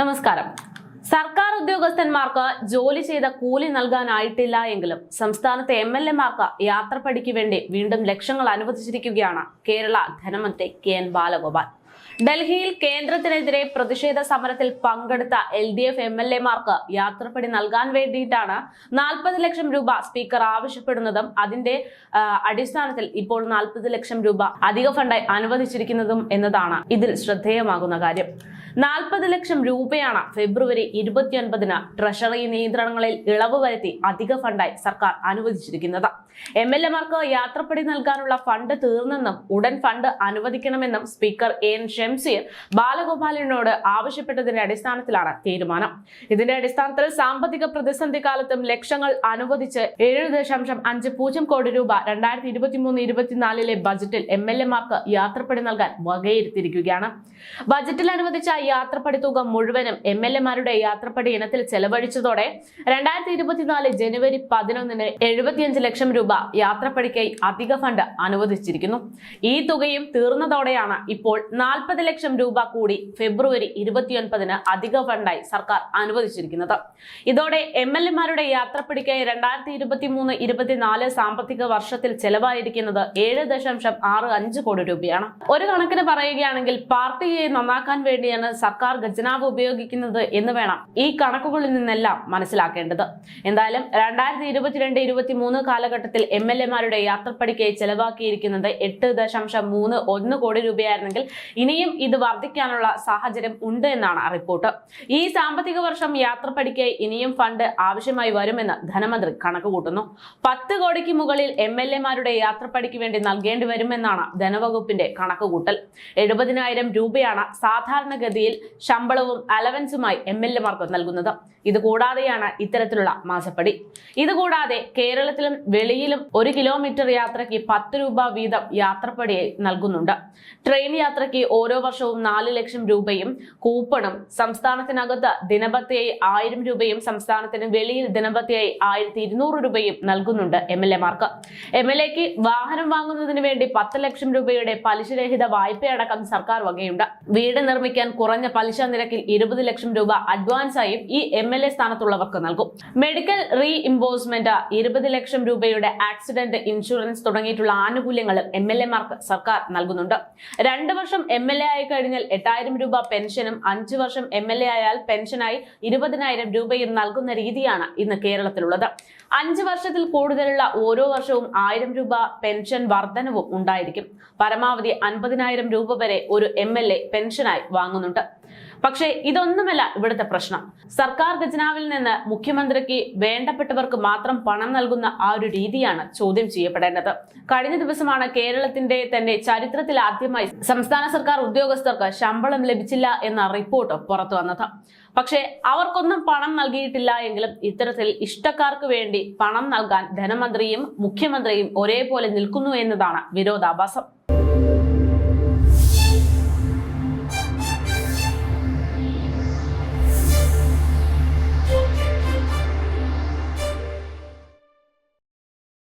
നമസ്കാരം. സർക്കാർ ഉദ്യോഗസ്ഥന്മാർക്ക് ജോലി ചെയ്ത കൂലി നൽകാനായിട്ടില്ല എങ്കിലും സംസ്ഥാനത്തെ എം എൽ എമാർക്ക് യാത്രപ്പടിക്ക് വേണ്ടി വീണ്ടും ലക്ഷങ്ങൾ അനുവദിച്ചിരിക്കുകയാണ് കേരള ധനമന്ത്രി കെ എൻ ബാലഗോപാൽ. ഡൽഹിയിൽ കേന്ദ്രത്തിനെതിരെ പ്രതിഷേധ സമരത്തിൽ പങ്കെടുത്ത L D F M L എമാർക്ക് യാത്രപ്പടി നൽകാൻ വേണ്ടിയിട്ടാണ് നാൽപ്പത് ലക്ഷം രൂപ സ്പീക്കർ ആവശ്യപ്പെടുന്നതും അതിന്റെ അടിസ്ഥാനത്തിൽ ഇപ്പോൾ നാൽപ്പത് ലക്ഷം രൂപ അധിക ഫണ്ടായി അനുവദിച്ചിരിക്കുന്നതും എന്നതാണ് ഇതിൽ ശ്രദ്ധേയമാകുന്ന കാര്യം. നാൽപ്പത് ലക്ഷം രൂപയാണ് ഫെബ്രുവരി ഇരുപത്തിയൊൻപതിന് ട്രഷറി നിയന്ത്രണങ്ങളിൽ ഇളവ് വരുത്തി അധിക ഫണ്ടായി സർക്കാർ അനുവദിച്ചിരിക്കുന്നത്. എം എൽ എമാർക്ക് യാത്രപ്പടി നൽകാനുള്ള ഫണ്ട് തീർന്നെന്നും ഉടൻ ഫണ്ട് അനുവദിക്കണമെന്നും സ്പീക്കർ എൻ ഷംസീർ ബാലഗോപാലിനോട് ആവശ്യപ്പെട്ടതിന്റെ അടിസ്ഥാനത്തിലാണ് തീരുമാനം. ഇതിന്റെ അടിസ്ഥാനത്തിൽ സാമ്പത്തിക പ്രതിസന്ധി കാലത്തും ലക്ഷങ്ങൾ അനുവദിച്ച് ഏഴ് ദശാംശം അഞ്ച് പൂജ്യം കോടി രൂപ രണ്ടായിരത്തി ഇരുപത്തിമൂന്ന് ഇരുപത്തിനാലിലെ ബജറ്റിൽ എം എൽ എമാർക്ക് യാത്രപ്പടി നൽകാൻ വകയിരുത്തിയിരിക്കുകയാണ്. ബജറ്റിൽ അനുവദിച്ച യാത്രപ്പടി തുക മുഴുവനും എം എൽ എമാരുടെ യാത്രപ്പടി ഇനത്തിൽ ചെലവഴിച്ചതോടെ രണ്ടായിരത്തി ഇരുപത്തിനാല് ജനുവരി പതിനൊന്നിന് എഴുപത്തിയഞ്ച് ലക്ഷം രൂപ യാത്രപ്പടിക്കായി അധിക ഫണ്ട് അനുവദിച്ചിരിക്കുന്നു. ഈ തുകയും തീർന്നതോടെയാണ് ഇപ്പോൾ നാൽപ്പത് ലക്ഷം രൂപ കൂടി ഫെബ്രുവരി ഇരുപത്തിയൊൻപതിന് അധിക ഫണ്ടായി സർക്കാർ അനുവദിച്ചിരിക്കുന്നത്. ഇതോടെ എം എൽ എമാരുടെ യാത്രപ്പടിക്കായി രണ്ടായിരത്തി ഇരുപത്തി മൂന്ന് ഇരുപത്തിനാല് സാമ്പത്തിക വർഷത്തിൽ ചെലവായിരിക്കുന്നത് ഏഴ് ദശാംശം ആറ് അഞ്ച് കോടി രൂപയാണ്. ഒരു കണക്കിന് പറയുകയാണെങ്കിൽ പാർട്ടിയെ നന്നാക്കാൻ വേണ്ടിയാണ് സർക്കാർ ഖജനാവ് ഉപയോഗിക്കുന്നത് എന്ന് വേണം ഈ കണക്കുകളിൽ നിന്നെല്ലാം മനസ്സിലാക്കേണ്ടത്. എന്തായാലും രണ്ടായിരത്തി ഇരുപത്തിരണ്ട് ഇരുപത്തി മൂന്ന് കാലഘട്ടത്തിൽ എം എൽ എമാരുടെ യാത്രപ്പടിക്ക് ചെലവാക്കിയിരിക്കുന്നത് എട്ട് ദശാംശം മൂന്ന് ഒന്ന് കോടി രൂപയായിരുന്നെങ്കിൽ ഇനിയും ഇത് വർദ്ധിക്കാനുള്ള സാഹചര്യം ഉണ്ട് എന്നാണ് റിപ്പോർട്ട്. ഈ സാമ്പത്തിക വർഷം യാത്രപ്പടിക്ക് ഇനിയും ഫണ്ട് ആവശ്യമായി വരുമെന്ന് ധനമന്ത്രി കണക്ക് കൂട്ടുന്നു. പത്ത് കോടിക്ക് മുകളിൽ എം എൽ എമാരുടെ യാത്രപ്പടിക്ക് വേണ്ടി നൽകേണ്ടി വരുമെന്നാണ് ധനവകുപ്പിന്റെ കണക്കുകൂട്ടൽ എഴുപതിനായിരം രൂപയാണ് സാധാരണഗതിയിൽ ശമ്പളവും അലവൻസുമായി എം എൽ എമാർക്ക് നൽകുന്നത്. ഇതുകൂടാതെയാണ് ഇത്തരത്തിലുള്ള മാസപ്പടി. ഇതുകൂടാതെ കേരളത്തിലും വെളിയിലും ഒരു കിലോമീറ്റർ യാത്രയ്ക്ക് പത്ത് രൂപ വീതം യാത്രപ്പടിയായി നൽകുന്നുണ്ട്. ട്രെയിൻ യാത്രയ്ക്ക് ഓരോ വർഷവും നാല് ലക്ഷം രൂപയും കൂപ്പണും സംസ്ഥാനത്തിനകത്ത് ദിനപത്തിയായി ആയിരം രൂപയും സംസ്ഥാനത്തിന് വെളിയിൽ ദിനപത്തിയായി ആയിരത്തി ഇരുന്നൂറ് രൂപയും നൽകുന്നുണ്ട് എം എൽ എമാർക്ക് എം എൽ എക്ക് വാഹനം വാങ്ങുന്നതിന് വേണ്ടി പത്ത് ലക്ഷം രൂപയുടെ പലിശരഹിത വായ്പയടക്കം സർക്കാർ വകയുണ്ട്. വീട് നിർമ്മിക്കാൻ കുറഞ്ഞ പലിശ നിരക്കിൽ ഇരുപത് ലക്ഷം രൂപ അഡ്വാൻസായും ഈ എം എൽ എ സ്ഥാനത്തുള്ളവർക്ക് നൽകും. മെഡിക്കൽ റീ ഇംബോഴ്സ്മെന്റ് ഇരുപത് ലക്ഷം രൂപയുടെ ആക്സിഡന്റ് ഇൻഷുറൻസ് തുടങ്ങിയിട്ടുള്ള ആനുകൂല്യങ്ങളും എം എൽ എമാർക്ക് സർക്കാർ നൽകുന്നുണ്ട്. രണ്ട് വർഷം എം എൽ എ ആയി കഴിഞ്ഞാൽ എട്ടായിരം രൂപ പെൻഷനും അഞ്ചു വർഷം എം എൽ എ ആയാൽ പെൻഷനായി ഇരുപതിനായിരം രൂപയും നൽകുന്ന രീതിയാണ് ഇന്ന് കേരളത്തിലുള്ളത്. അഞ്ച് വർഷത്തിൽ കൂടുതലുള്ള ഓരോ വർഷവും ആയിരം രൂപ പെൻഷൻ വർധനവും ഉണ്ടായിരിക്കും. പരമാവധി അൻപതിനായിരം രൂപ വരെ ഒരു എം പെൻഷനായി വാങ്ങുന്നുണ്ട്. പക്ഷേ ഇതൊന്നുമല്ല ഇവിടുത്തെ പ്രശ്നം. സർക്കാർ ഖജനാവിൽ നിന്ന് മുഖ്യമന്ത്രിക്ക് വേണ്ടപ്പെട്ടവർക്ക് മാത്രം പണം നൽകുന്ന ആ ഒരു രീതിയാണ് ചോദ്യം ചെയ്യപ്പെടേണ്ടത്. കഴിഞ്ഞ ദിവസമാണ് കേരളത്തിന്റെ തന്നെ ചരിത്രത്തിൽ ആദ്യമായി സംസ്ഥാന സർക്കാർ ഉദ്യോഗസ്ഥർക്ക് ശമ്പളം ലഭിച്ചില്ല എന്ന റിപ്പോർട്ട് പുറത്തു വന്നത്. പക്ഷേ അവർക്കൊന്നും പണം നൽകിയിട്ടില്ല എങ്കിലും ഇത്തരത്തിൽ ഇഷ്ടക്കാർക്ക് വേണ്ടി പണം നൽകാൻ ധനമന്ത്രിയും മുഖ്യമന്ത്രിയും ഒരേപോലെ നിൽക്കുന്നു എന്നതാണ് വിരോധാഭാസം.